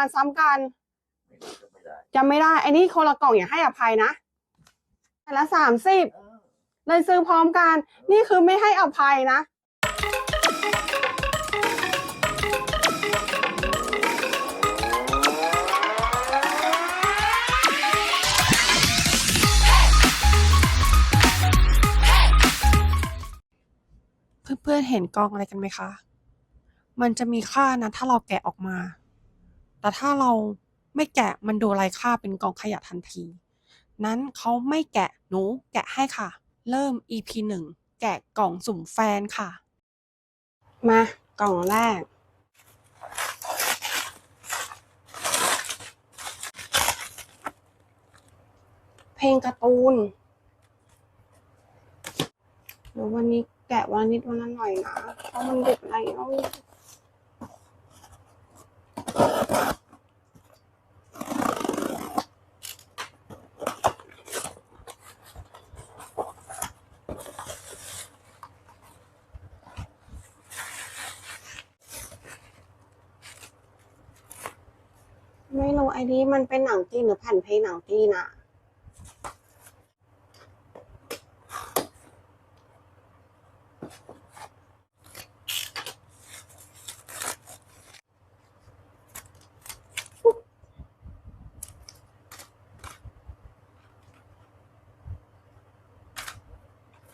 มันซ้ำกันไม่รู้จะไม่ได้จำไม่ได้ไอ้นี่คนละกล่องอย่าให้อภัยนะแต่ละสามสิบเออเลยซื้อพร้อมกัน นี่คือไม่ให้อภัยนะ เพื่อนๆเห็นกล่องอะไรกันไหมคะ มันจะมีค่านะถ้าเราแกะออกมา แต่ถ้าเราไม่แกะมันดูไร้ค่าเป็นกองขยะทันที นั้นเขาไม่แกะหนูแกะให้ค่ะ เริ่ม EP หนึ่งแกะกล่องสุ่มแฟนค่ะ มากล่องแรก เพลงการ์ตูนเดี๋ยววันนี้แกะวันนิดวันละหน่อยนะ เพราะมันดึกแล้ว ไม่รู้ไอ้นี้มันเป็นหนังจีนหรือแผ่นเพลงหนังจีนอะ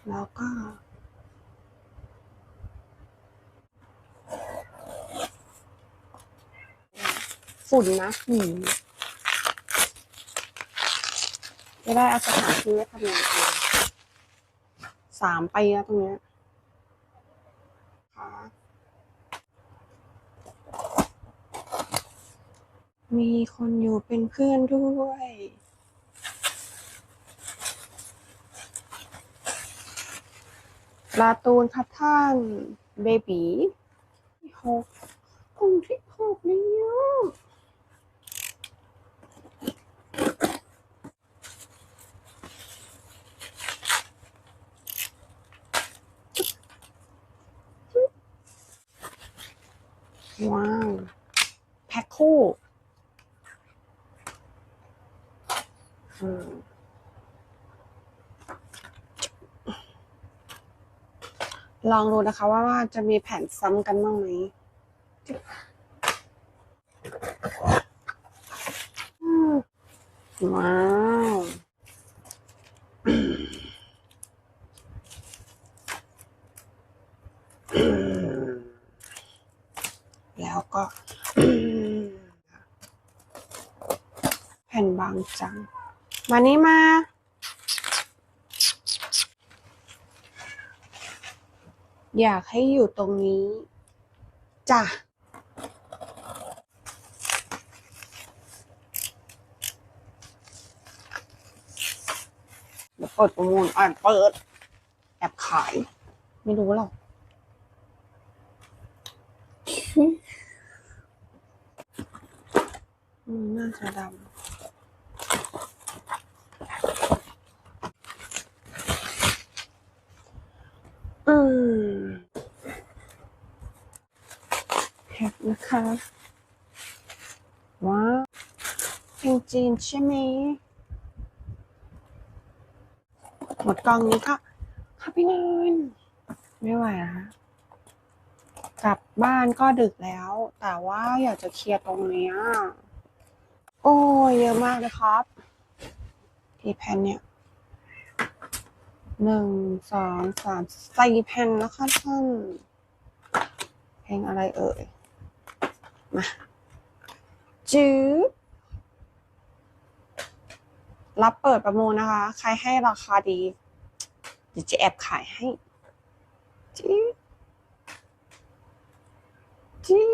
แล้วก็ ฝุ่นนะหืมจะได้เอาสถานที่ไว้ทำงานเองสามปีแล้วตรงเนี้ยค่ะมีคนอยู่เป็นเพื่อนด้วยการ์ตูนครับท่าน เบบีที่หกกล่องที่หกแล้ว ว้าว แพ็คคู่อืมลองดูนะคะว่าว่าจะมีแผ่นซ้ำกันบ้างไหมอืมว้าวอืม แล้วก็ แผ่นบางจัง มานี่มา อยากให้อยู่ตรงนี้ จ้ะ เดี๋ยวเปิดประมูลอ่านเปิด แอบขาย ไม่รู้หรอกอืมน่าจะดำอืมแพ็ค นะคะ ว้าวเพลงจีนใช่ไหมหมดกล่องนี้ก็เข้าไปนอนไม่ไหวนะคะกลับบ้านก็ดึกแล้ว แต่ว่าอยากจะเคลียร์ตรงเนี้ยโอ้ยเยอะมากเลยครับกี่แผ่นเนี่ยหนึ่งสองสามสี่แผ่นแล้วค่ะท่านเพลงอะไรเอ่ย มาจื้อรับเปิดประมูลนะคะ ใครให้ราคาดีเดี๋ยวจะแอบขายให้จื้อจี๊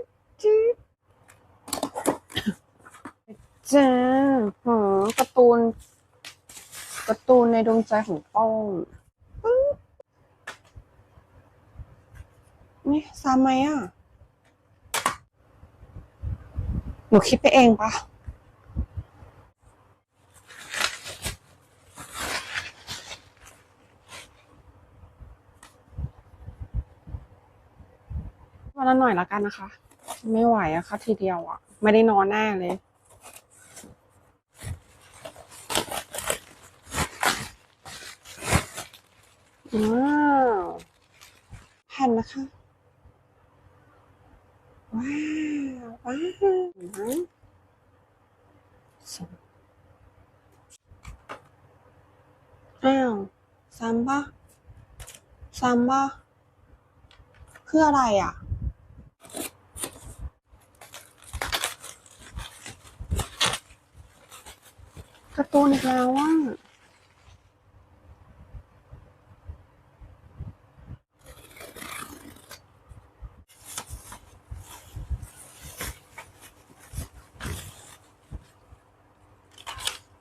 ดจี๊ดจ้าหอการ์ตูนการ์ตูนในดวงใจของป้องนี่ซ้ำไหมอะ หนูคิดไปเองปะวันละหน่อยละกันนะคะ ไม่ไหวอะค่ะ ทีเดียวอะไม่ได้นอนแน่เลยว้าวแผ่นนะคะ ว้าว ว้าวนะสองอ้าวซ้ำปะซ้ำปะคืออะไรอะ การ์ตูนอีกแล้วอะ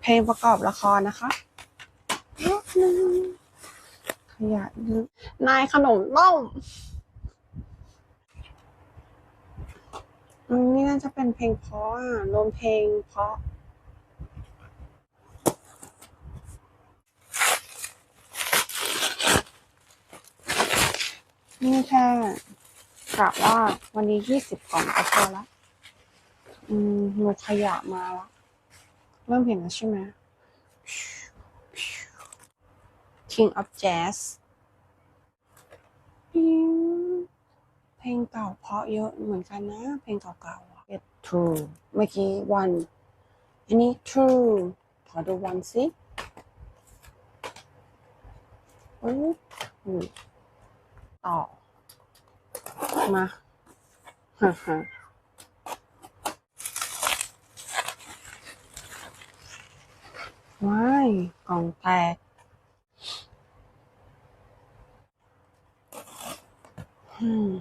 เพลงประกอบละครนะคะแป๊บนึงขยะเยอะนายขนมต้มอืมนี่น่าจะเป็นเพลงเพราะอะรวมเพลงเพราะนี่แค่กะว่าวันนี้ยี่สิบกล่องก็พอละ อืมหนูขยะมาละ เริ่มเห็นแล้วใช่ไหม King of Jazz ปิ้งเพลงเก่าเพราะเยอะเหมือนกันนะ เพลงเก่าๆอะ Get True เมื่อกี้ one อันนี้ True ขอดู one สิปึ๊บอืมต่อ มาฮ่าฮ่า ว้ายกล่องแตก อืม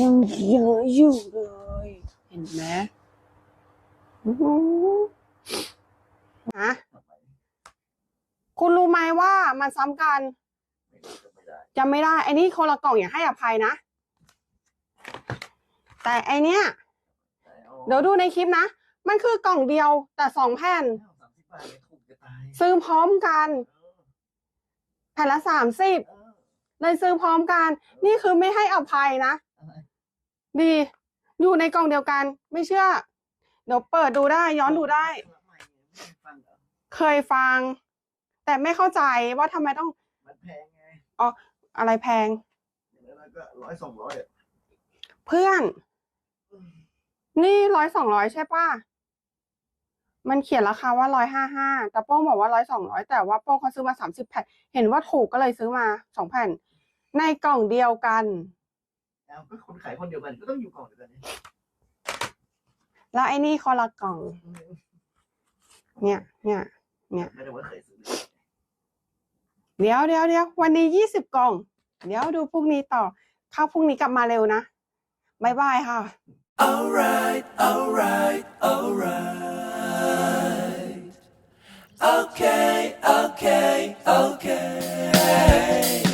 ยังเยอะอยู่เลย เห็นไหม นะคุณรู้ไหมว่ามันซ้ำกันจำไม่ได้ไอ้นี่คนละกล่องอย่าให้อภัยนะ แต่ไอเนี้ยเดี๋ยวดูในคลิปนะ มันคือกล่องเดียวแต่สองแผ่นสามสิบบาทเนี่ยถูกจะตายซื้อพร้อมกัน แผ่นละสามสิบเออเลยซื้อพร้อมกัน นี่คือไม่ให้อภัยนะอะไรดี อยู่ในกล่องเดียวกัน ไม่เชื่อ เดี๋ยวเปิดดูได้ย้อนดูได้ใหม่เนี่ยไม่ฟังเหรอเคยฟัง แต่ไม่เข้าใจว่าทำไมต้อง มันแพงไงอะไรแพงแล้วก็ร้อยสองร้อยอะเพื่อน นี่ร้อยสองร้อยใช่ป่ะ มันเขียนราคาว่าร้อยห้าห้าแต่โป้งบอกว่าร้อยสองร้อยแต่ว่าโป้งเขาซื้อมาสามสิบแผ่น เห็นว่าถูกก็เลยซื้อมาสองแผ่น ในกล่องเดียวกันเอาก็คนขายคนเดียวกันก็ต้องอยู่กล่องเดียวกันนี่ แล้วไอ้นี่คอละกล่อง เนี่ย เนี่ย เนี่ยเดี๋ยวเดี๋ยวเดี๋ยววันนี้ยี่สิบกล่อง เดี๋ยวดูพรุ่งนี้ต่อข้าพรุ่งนี้กลับมาเร็วนะบายบายค่ะ alright alright alright okay okay okay